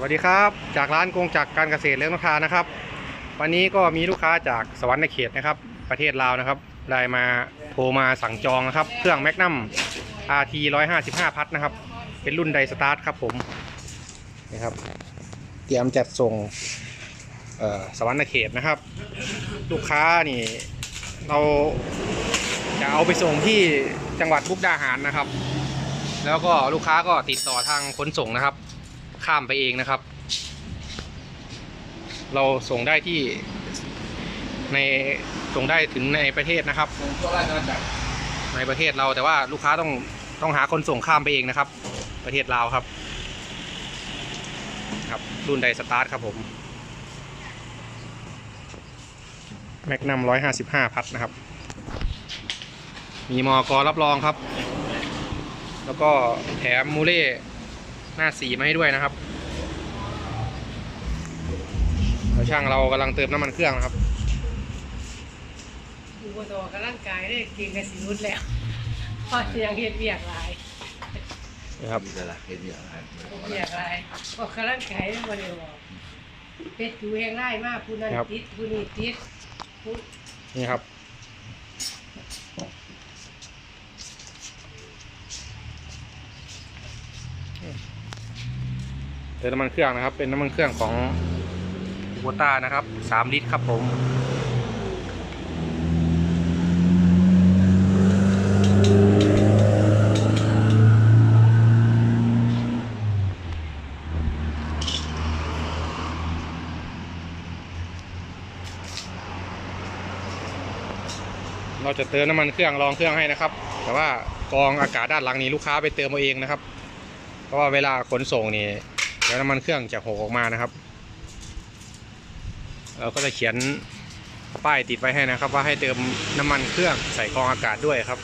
สวัสดีครับ จากร้านกงจักการเกษตรเลี้ยงนกทานะครับ วันนี้ก็มีลูกค้าจากสวรรค์เขตนะครับ ประเทศลาวนะครับ ได้มาโทรมาสั่งจองนะครับ เครื่องแมกนัม RT 155 พัทนะครับ เป็นรุ่นไดสตาร์ทครับผมนี่ครับ เตรียมจัดส่งเอ่อสวรรค์เขตนะครับ ลูกค้านี่เราจะเอาไปส่งที่จังหวัดมุกดาหารนะครับ แล้วก็ลูกค้าก็ติดต่อทางขนส่งนะครับ ข้ามไปเองนะครับ เราส่งได้ที่ในส่งได้ถึงในประเทศนะครับในประเทศเราแต่ว่าลูกค้าต้องต้องหาคนส่งข้ามไปเองนะครับ ประเทศลาวครับ ครับรุ่นไดสตาร์ทครับผมแมกนัมร้อยห้าสิบห้าพัดนะครับ มีมอกรับรองครับ แล้วก็แถมมูเล่ หน้าสีมาให้ด้วยนะครับแล้วช่างเรากำลังเติมน้ำมันเครื่องนะครับดูบนตัวกำลังกายได้เก่งกับสิรุดแล้วเพราะยังเฮ็ดเวียกหลายนะครับมีแต่ละเห็นอย่างไรเวียกหลายเพราะกำลังกายได้บ่ได้บอกเป็ดอยู่แหงไล่มากผู้นั้นครับติดผู้นี้ติดผู้นี่ครับ เติมน้ำมันเครื่องนะครับ เป็นน้ำมันเครื่องของโบต้านะครับ3ลิตรครับผมเราจะเติมน้ำมันเครื่องรองเครื่องให้นะครับ แต่ว่ากองอากาศด้านหลังนี้ลูกค้าไปเติมเอาเองนะครับ เพราะว่าเวลาขนส่งนี่ แล้วน้ำมันเครื่องจะหกออกมานะครับ เราก็จะเขียนป้ายติดไว้ให้นะครับ ว่าให้เติมน้ำมันเครื่องใส่กองอากาศด้วยครับ